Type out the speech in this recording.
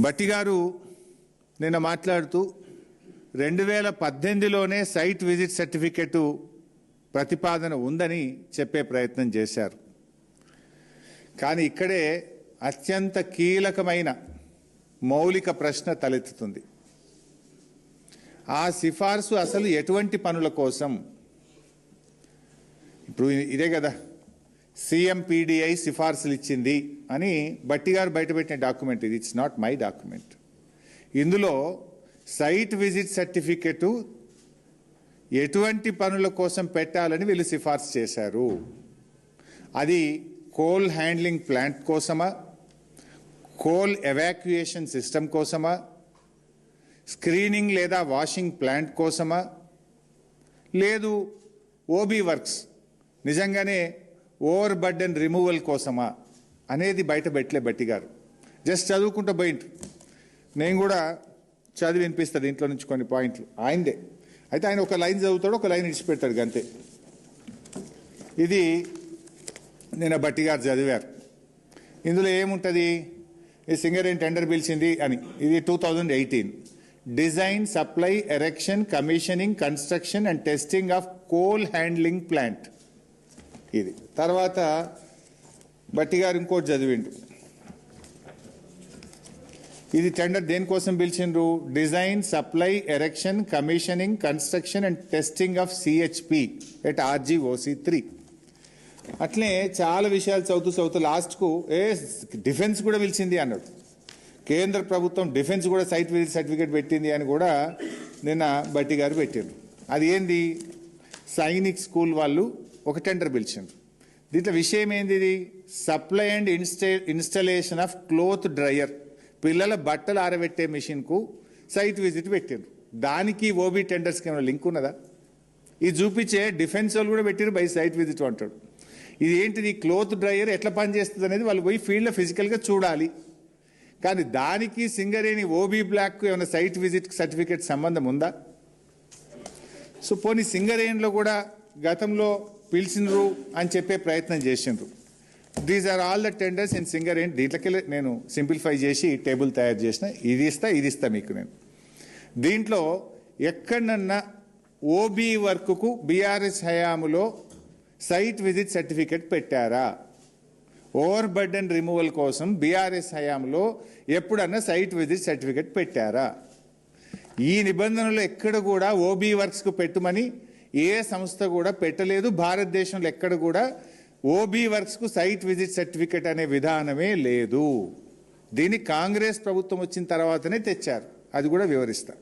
బట్టి గారు నిన్న మాట్లాడుతూ రెండు వేల పద్దెనిమిదిలోనే సైట్ విజిట్ సర్టిఫికెట్ ప్రతిపాదన ఉందని చెప్పే ప్రయత్నం చేశారు. కానీ ఇక్కడే అత్యంత కీలకమైన మౌలిక ప్రశ్న తలెత్తుతుంది. ఆ సిఫార్సు అసలు ఎటువంటి పనుల కోసం? ఇప్పుడు ఇదే కదా. సిఎంపీడిఐ సిఫార్సులు ఇచ్చింది అని బట్టి గారు బయటపెట్టిన డాక్యుమెంట్ ఇది. ఇట్స్ నాట్ మై డాక్యుమెంట్ ఇందులో సైట్ విజిట్ సర్టిఫికెట్ ఎటువంటి పనుల కోసం పెట్టాలని వీళ్ళు సిఫార్సు చేశారు. అది కోల్ హ్యాండ్లింగ్ ప్లాంట్ కోసమా? కోల్ ఎవాక్యుయేషన్ సిస్టమ్ కోసమా? స్క్రీనింగ్ లేదా వాషింగ్ ప్లాంట్ కోసమా? లేదు ఓబీ వర్క్స్. నిజంగానే ఓవర్ బర్డెన్ రిమూవల్ కోసమా? అనేది బయట పెట్టలే బట్టి గారు. జస్ట్ చదువుకుంటూ పోయింటు నేను కూడా చదివి వినిపిస్తాడు ఇంట్లో నుంచి కొన్ని పాయింట్లు. ఆయనదే. అయితే ఆయన ఒక లైన్ చదువుతాడు ఒక లైన్ ఇడిచిపెడతాడు అంతే ఇది నేను బట్టి గారు చదివారు. ఇందులో ఏముంటుంది? ఈ సింగరేన్ టెండర్ పిలిచింది అని. ఇది two thousand eighteen. Design supply erection commissioning construction and testing of coal handling plant. ఇది. తర్వాత బట్టి గారు ఇంకోటి చదివిండు. ఇది టెండర్ దేనికోసం పిలిచిండ్రు? Design supply erection commissioning construction and testing of CHP at RGOC three. అట్లే చాలా విషయాలు చదువుతూ చదువుతూ లాస్ట్కు ఏ డిఫెన్స్ కూడా పిలిచింది అన్నాడు. కేంద్ర ప్రభుత్వం డిఫెన్స్ కూడా సైట్ విజిట్ సర్టిఫికేట్ పెట్టింది అని కూడా నిన్న బట్టి గారు పెట్టారు అది ఏంది? సైనిక్ స్కూల్ వాళ్ళు ఒక టెండర్ పిలిచిండ్రు. దీంట్లో విషయం ఏంది సప్లై అండ్ ఇన్స్టే ఇన్స్టలేషన్ ఆఫ్ క్లోత్ డ్రయర్ పిల్లల బట్టలు ఆరబెట్టే మిషన్కు సైట్ విజిట్ పెట్టిండ్రు. దానికి ఓబీ టెండర్స్కి ఏమైనా లింక్ ఉన్నదా? ఇది చూపించే డిఫెన్స్ వాళ్ళు కూడా పెట్టారు బై సైట్ విజిట్ అంటాడు ఇది ఏంటిది? క్లోత్ డ్రయర్ ఎట్లా పనిచేస్తుంది అనేది వాళ్ళు పోయి ఫీల్డ్లో ఫిజికల్గా చూడాలి. కానీ దానికి సింగరేణి ఓబీ బ్లాక్ ఏమైనా సైట్ విజిట్ సర్టిఫికేట్ సంబంధం ఉందా? సో పోనీ సింగరేణిలో కూడా గతంలో పిలిచినరు అని చెప్పే ప్రయత్నం చేసిండ్రు. These are all the tenders in Singareni దీంట్లోకి నేను సింప్లిఫై చేసి టేబుల్ తయారు చేసిన. ఇది ఇస్తా ఇది ఇస్తా మీకు నేను. దీంట్లో ఎక్కడన్నా ఓబీ వర్క్కు బీఆర్ఎస్ హయాములో సైట్ విజిట్ సర్టిఫికెట్ పెట్టారా? ఓవర్ బర్డెన్ రిమూవల్ కోసం బీఆర్ఎస్ హయాంలో ఎప్పుడన్నా సైట్ విజిట్ సర్టిఫికెట్ పెట్టారా? ఈ నిబంధనలు ఎక్కడ కూడా ఓబీ వర్క్స్కు పెట్టమని ఏ సంస్థ కూడా పెట్టలేదు. భారతదేశంలో ఎక్కడ కూడా ఓబీ వర్క్స్కు సైట్ విజిట్ సర్టిఫికెట్ అనే విధానమే లేదు. దీన్ని కాంగ్రెస్ ప్రభుత్వం వచ్చిన తర్వాతనే తెచ్చారు. అది కూడా వివరిస్తా.